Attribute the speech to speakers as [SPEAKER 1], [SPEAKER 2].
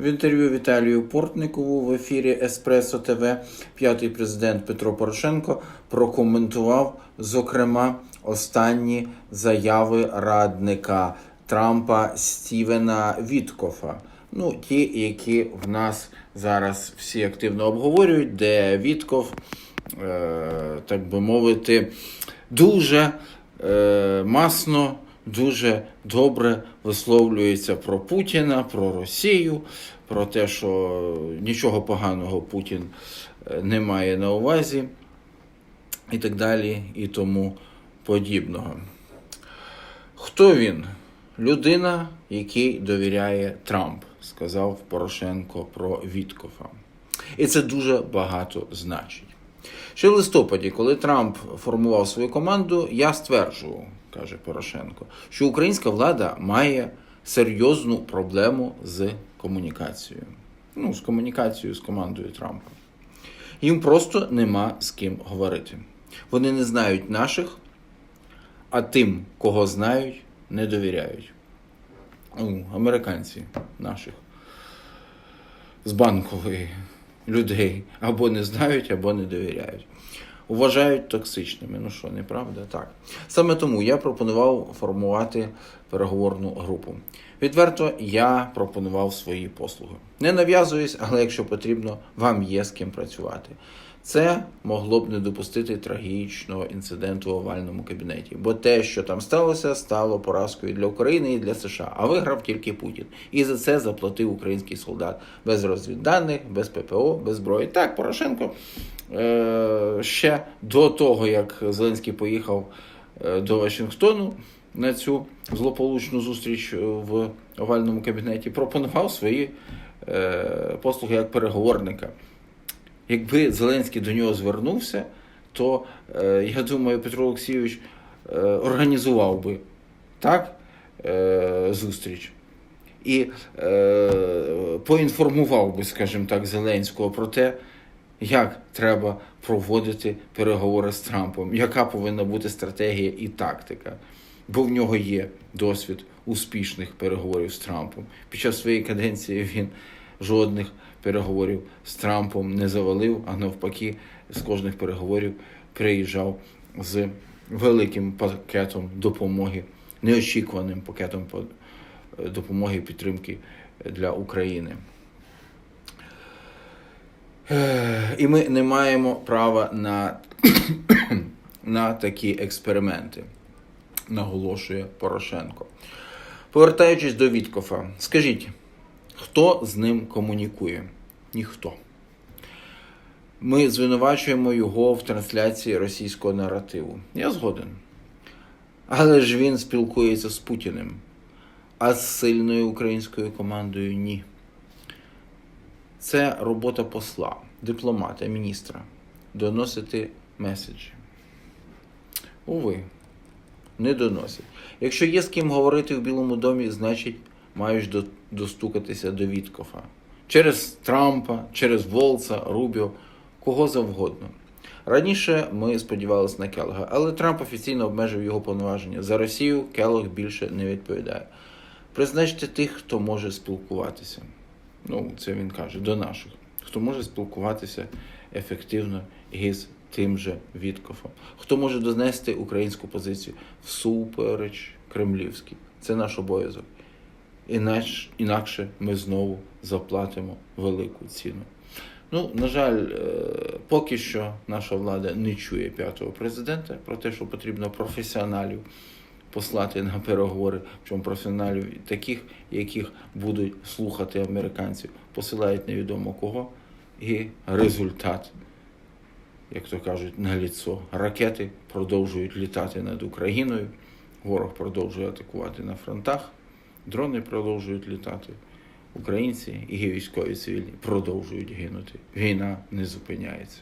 [SPEAKER 1] В інтерв'ю Віталію Портникову в ефірі Еспресо ТВ п'ятий президент Петро Порошенко прокоментував, зокрема, останні заяви радника Трампа Стівена Віткофа. Ну, ті, які в нас зараз всі активно обговорюють, де Вітков, е, так би мовити, дуже е, масно, дуже добре висловлюється про Путіна, про Росію, про те, що нічого поганого Путін е, не має на увазі, і так далі, і тому подібного. Хто він? Людина, якій довіряє Трамп, сказав Порошенко про Віткофа. І це дуже багато значить. Ще в листопаді, коли Трамп формував свою команду, я стверджував, каже Порошенко, що українська влада має серйозну проблему з комунікацією. Ну, з комунікацією з командою Трампа. Їм просто нема з ким говорити. Вони не знають наших, а тим, кого знають, не довіряють. Ну, американці наших з банкової людей або не знають, або не довіряють. Вважають токсичними. Ну що, неправда? Так. Саме тому я пропонував формувати переговорну групу. Відверто, я пропонував свої послуги. Не нав'язуюсь, але якщо потрібно, вам є з ким працювати. Це могло б не допустити трагічного інциденту в овальному кабінеті, бо те, що там сталося, стало поразкою для України і для США. А виграв тільки Путін. І за це заплатив український солдат без розвідданих, без ППО, без зброї. Так, Порошенко ще до того, як Зеленський поїхав е, до Вашингтону на цю злополучну зустріч в овальному кабінеті, пропонував свої е- послуги як переговорника. Якби Зеленський до нього звернувся, то е, я думаю, Петро Олексійович е, організував би так е, зустріч і е, поінформував би, скажімо так, Зеленського про те, як треба проводити переговори з Трампом, яка повинна бути стратегія і тактика. Бо в нього є досвід успішних переговорів з Трампом. Під час своєї каденції він жодних переговорів з Трампом не завалив, а навпаки, з кожних переговорів приїжджав з великим пакетом допомоги, неочікуваним пакетом допомоги і підтримки для України. І ми не маємо права на, на такі експерименти, наголошує Порошенко. Повертаючись до Віткофа, скажіть, хто з ним комунікує? Ніхто. Ми звинувачуємо його в трансляції російського наративу. Я згоден. Але ж він спілкується з Путіним, а з сильною українською командою ні. Це робота посла, дипломата, міністра доносити меседжі. Уви, не доносять. Якщо є з ким говорити в Білому домі, значить маєш достукатися до Віткофа. Через Трампа, через Волца, Рубіо, кого завгодно. Раніше ми сподівалися на Келога, але Трамп офіційно обмежив його повноваження. За Росію Келог більше не відповідає. Призначте тих, хто може спілкуватися. Ну, це він каже, до наших, хто може спілкуватися ефективно із тим же Віткофом, хто може донести українську позицію всупереч кремлівській. Це наш обов'язок. Інач, інакше ми знову заплатимо велику ціну. Ну, на жаль, поки що наша влада не чує п'ятого президента про те, що потрібно професіоналів послати на переговори, чому професіоналів таких, яких будуть слухати американців, посилають невідомо кого, і результат, як то кажуть, на ліцо. Ракети продовжують літати над Україною, ворог продовжує атакувати на фронтах. Дрони продовжують літати. Українці і військові цивільні продовжують гинути. Війна не зупиняється.